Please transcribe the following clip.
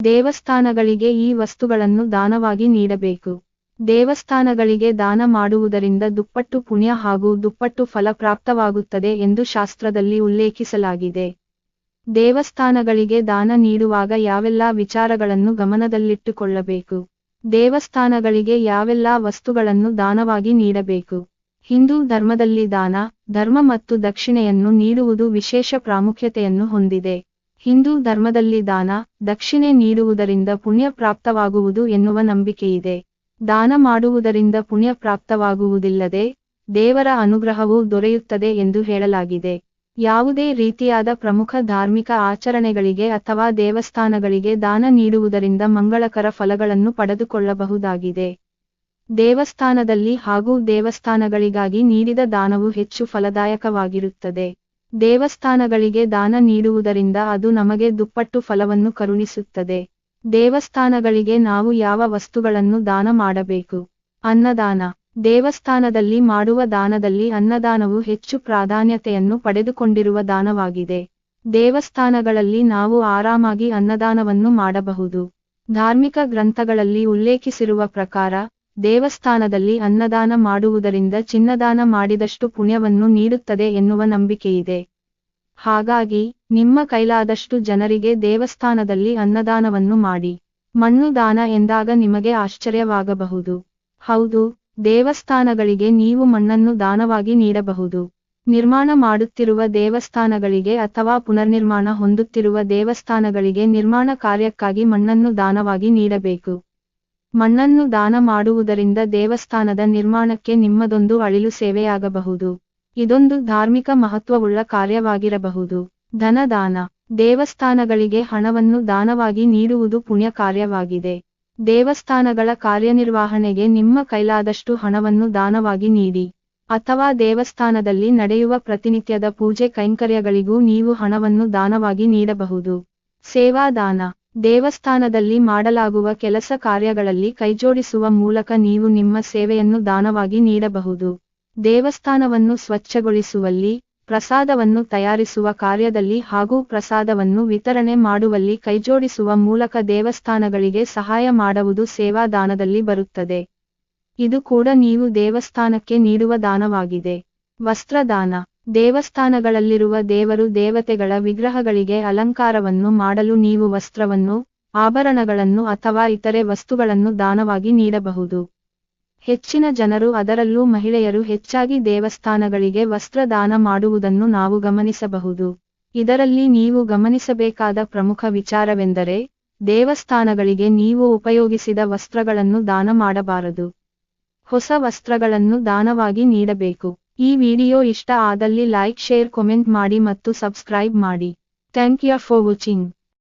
ದೇವಸ್ಥಾನಗಳಿಗೆ ಈ ವಸ್ತುಗಳನ್ನು ದಾನವಾಗಿ ನೀಡಬೇಕು. ದೇವಸ್ಥಾನಗಳಿಗೆ ದಾನ ಮಾಡುವುದರಿಂದ ದುಪ್ಪಟ್ಟು ಪುಣ್ಯ ಹಾಗೂ ದುಪ್ಪಟ್ಟು ಫಲ ಪ್ರಾಪ್ತವಾಗುತ್ತದೆ ಎಂದು ಶಾಸ್ತ್ರದಲ್ಲಿ ಉಲ್ಲೇಖಿಸಲಾಗಿದೆ. ದೇವಸ್ಥಾನಗಳಿಗೆ ದಾನ ನೀಡುವಾಗ ಯಾವೆಲ್ಲ ವಿಚಾರಗಳನ್ನು ಗಮನದಲ್ಲಿಟ್ಟುಕೊಳ್ಳಬೇಕು? ದೇವಸ್ಥಾನಗಳಿಗೆ ಯಾವೆಲ್ಲಾ ವಸ್ತುಗಳನ್ನು ದಾನವಾಗಿ ನೀಡಬೇಕು? ಹಿಂದೂ ಧರ್ಮದಲ್ಲಿ ದಾನ, ಧರ್ಮ ಮತ್ತು ದಕ್ಷಿಣೆಯನ್ನು ನೀಡುವುದು ವಿಶೇಷ ಪ್ರಾಮುಖ್ಯತೆಯನ್ನು ಹೊಂದಿದೆ. ಹಿಂದೂ ಧರ್ಮದಲ್ಲಿ ದಾನ, ದಕ್ಷಿಣೆ ನೀಡುವುದರಿಂದ ಪುಣ್ಯ ಪ್ರಾಪ್ತವಾಗುವುದು ಎನ್ನುವ ನಂಬಿಕೆಯಿದೆ. ದಾನ ಮಾಡುವುದರಿಂದ ಪುಣ್ಯ ಪ್ರಾಪ್ತವಾಗುವುದಿಲ್ಲದೆ ದೇವರ ಅನುಗ್ರಹವೂ ದೊರೆಯುತ್ತದೆ ಎಂದು ಹೇಳಲಾಗಿದೆ. ಯಾವುದೇ ರೀತಿಯಾದ ಪ್ರಮುಖ ಧಾರ್ಮಿಕ ಆಚರಣೆಗಳಿಗೆ ಅಥವಾ ದೇವಸ್ಥಾನಗಳಿಗೆ ದಾನ ನೀಡುವುದರಿಂದ ಮಂಗಳಕರ ಫಲಗಳನ್ನು ಪಡೆದುಕೊಳ್ಳಬಹುದಾಗಿದೆ. ದೇವಸ್ಥಾನದಲ್ಲಿ ಹಾಗೂ ದೇವಸ್ಥಾನಗಳಿಗಾಗಿ ನೀಡಿದ ದಾನವು ಹೆಚ್ಚು ಫಲದಾಯಕವಾಗಿರುತ್ತದೆ. ದೇವಸ್ಥಾನಗಳಿಗೆ ದಾನ ನೀಡುವುದರಿಂದ ಅದು ನಮಗೆ ದುಪ್ಪಟ್ಟು ಫಲವನ್ನು ಕರುಣಿಸುತ್ತದೆ. ದೇವಸ್ಥಾನಗಳಿಗೆ ನಾವು ಯಾವ ವಸ್ತುಗಳನ್ನು ದಾನ ಮಾಡಬೇಕು? ಅನ್ನದಾನ. ದೇವಸ್ಥಾನದಲ್ಲಿ ಮಾಡುವ ದಾನದಲ್ಲಿ ಅನ್ನದಾನವು ಹೆಚ್ಚು ಪ್ರಾಧಾನ್ಯತೆಯನ್ನು ಪಡೆದುಕೊಂಡಿರುವ ದಾನವಾಗಿದೆ. ದೇವಸ್ಥಾನಗಳಲ್ಲಿ ನಾವು ಆರಾಮಾಗಿ ಅನ್ನದಾನವನ್ನು ಮಾಡಬಹುದು. ಧಾರ್ಮಿಕ ಗ್ರಂಥಗಳಲ್ಲಿ ಉಲ್ಲೇಖಿಸಿರುವ ಪ್ರಕಾರ ದೇವಸ್ಥಾನದಲ್ಲಿ ಅನ್ನದಾನ ಮಾಡುವುದರಿಂದ ಚಿನ್ನದಾನ ಮಾಡಿದಷ್ಟು ಪುಣ್ಯವನ್ನು ನೀಡುತ್ತದೆ ಎನ್ನುವ ನಂಬಿಕೆಯಿದೆ. ಹಾಗಾಗಿ, ನಿಮ್ಮ ಕೈಲಾದಷ್ಟು ಜನರಿಗೆ ದೇವಸ್ಥಾನದಲ್ಲಿ ಅನ್ನದಾನವನ್ನು ಮಾಡಿ. ಮಣ್ಣು ದಾನ ಎಂದಾಗ ನಿಮಗೆ ಆಶ್ಚರ್ಯವಾಗಬಹುದು. ಹೌದು, ದೇವಸ್ಥಾನಗಳಿಗೆ ನೀವು ಮಣ್ಣನ್ನು ದಾನವಾಗಿ ನೀಡಬಹುದು. ನಿರ್ಮಾಣ ಮಾಡುತ್ತಿರುವ ದೇವಸ್ಥಾನಗಳಿಗೆ ಅಥವಾ ಪುನರ್ನಿರ್ಮಾಣ ಹೊಂದುತ್ತಿರುವ ದೇವಸ್ಥಾನಗಳಿಗೆ ನಿರ್ಮಾಣ ಕಾರ್ಯಕ್ಕಾಗಿ ಮಣ್ಣನ್ನು ದಾನವಾಗಿ ನೀಡಬೇಕು. ಮಣ್ಣನ್ನು ದಾನ ಮಾಡುವುದರಿಂದ ದೇವಸ್ಥಾನದ ನಿರ್ಮಾಣಕ್ಕೆ ನಿಮ್ಮದೊಂದು ಅಳಿಲು ಸೇವೆಯಾಗಬಹುದು. ಇದೊಂದು ಧಾರ್ಮಿಕ ಮಹತ್ವವುಳ್ಳ ಕಾರ್ಯವಾಗಿರಬಹುದು. ಧನದಾನ. ದೇವಸ್ಥಾನಗಳಿಗೆ ಹಣವನ್ನು ದಾನವಾಗಿ ನೀಡುವುದು ಪುಣ್ಯ ಕಾರ್ಯವಾಗಿದೆ ದೇವಸ್ಥಾನಗಳ ಕಾರ್ಯನಿರ್ವಹಣೆಗೆ ನಿಮ್ಮ ಕೈಲಾದಷ್ಟು ಹಣವನ್ನು ದಾನವಾಗಿ ನೀಡಿ. ಅಥವಾ ದೇವಸ್ಥಾನದಲ್ಲಿ ನಡೆಯುವ ಪ್ರತಿನಿತ್ಯದ ಪೂಜೆ ಕೈಂಕರ್ಯಗಳಿಗೂ ನೀವು ಹಣವನ್ನು ದಾನವಾಗಿ ನೀಡಬಹುದು. ಸೇವಾದಾನ. ದೇವಸ್ಥಾನದಲ್ಲಿ ಮಾಡಲಾಗುವ ಕೆಲಸ ಕಾರ್ಯಗಳಲ್ಲಿ ಕೈಜೋಡಿಸುವ ಮೂಲಕ ನೀವು ನಿಮ್ಮ ಸೇವೆಯನ್ನು ದಾನವಾಗಿ ನೀಡಬಹುದು. ದೇವಸ್ಥಾನವನ್ನು ಸ್ವಚ್ಛಗೊಳಿಸುವಲ್ಲಿ, ಪ್ರಸಾದವನ್ನು ತಯಾರಿಸುವ ಕಾರ್ಯದಲ್ಲಿ ಹಾಗೂ ಪ್ರಸಾದವನ್ನು ವಿತರಣೆ ಮಾಡುವಲ್ಲಿ ಕೈಜೋಡಿಸುವ ಮೂಲಕ ದೇವಸ್ಥಾನಗಳಿಗೆ ಸಹಾಯ ಮಾಡುವುದು ಸೇವಾದಾನದಲ್ಲಿ ಬರುತ್ತದೆ. ಇದು ಕೂಡ ನೀವು ದೇವಸ್ಥಾನಕ್ಕೆ ನೀಡುವ ದಾನವಾಗಿದೆ. ವಸ್ತ್ರದಾನ. ದೇವಸ್ಥಾನಗಳಲ್ಲಿರುವ ದೇವರು ದೇವತೆಗಳ ವಿಗ್ರಹಗಳಿಗೆ ಅಲಂಕಾರವನ್ನು ಮಾಡಲು ನೀವು ವಸ್ತ್ರವನ್ನು, ಆಭರಣಗಳನ್ನು ಅಥವಾ ಇತರೆ ವಸ್ತುಗಳನ್ನು ದಾನವಾಗಿ ನೀಡಬಹುದು. ಹೆಚ್ಚಿನ ಜನರು ಅದರಲ್ಲೂ ಮಹಿಳೆಯರು ಹೆಚ್ಚಾಗಿ ದೇವಸ್ಥಾನಗಳಿಗೆ ವಸ್ತ್ರ ದಾನ ಮಾಡುವುದನ್ನು ನಾವು ಗಮನಿಸಬಹುದು. ಇದರಲ್ಲಿ ನೀವು ಗಮನಿಸಬೇಕಾದ ಪ್ರಮುಖ ವಿಚಾರವೆಂದರೆ, ದೇವಸ್ಥಾನಗಳಿಗೆ ನೀವು ಉಪಯೋಗಿಸಿದ ವಸ್ತ್ರಗಳನ್ನು ದಾನ ಮಾಡಬಾರದು. ಹೊಸ ವಸ್ತ್ರಗಳನ್ನು ದಾನವಾಗಿ ನೀಡಬೇಕು. ಈ ವಿಡಿಯೋ ಇಷ್ಟ ಆದಲ್ಲಿ ಲೈಕ್, ಶೇರ್ ಕಮೆಂಟ್ ಮಾಡಿ ಮತ್ತು ಸಬ್ಸ್ಕ್ರೈಬ್ ಮಾಡಿ. Thank you for watching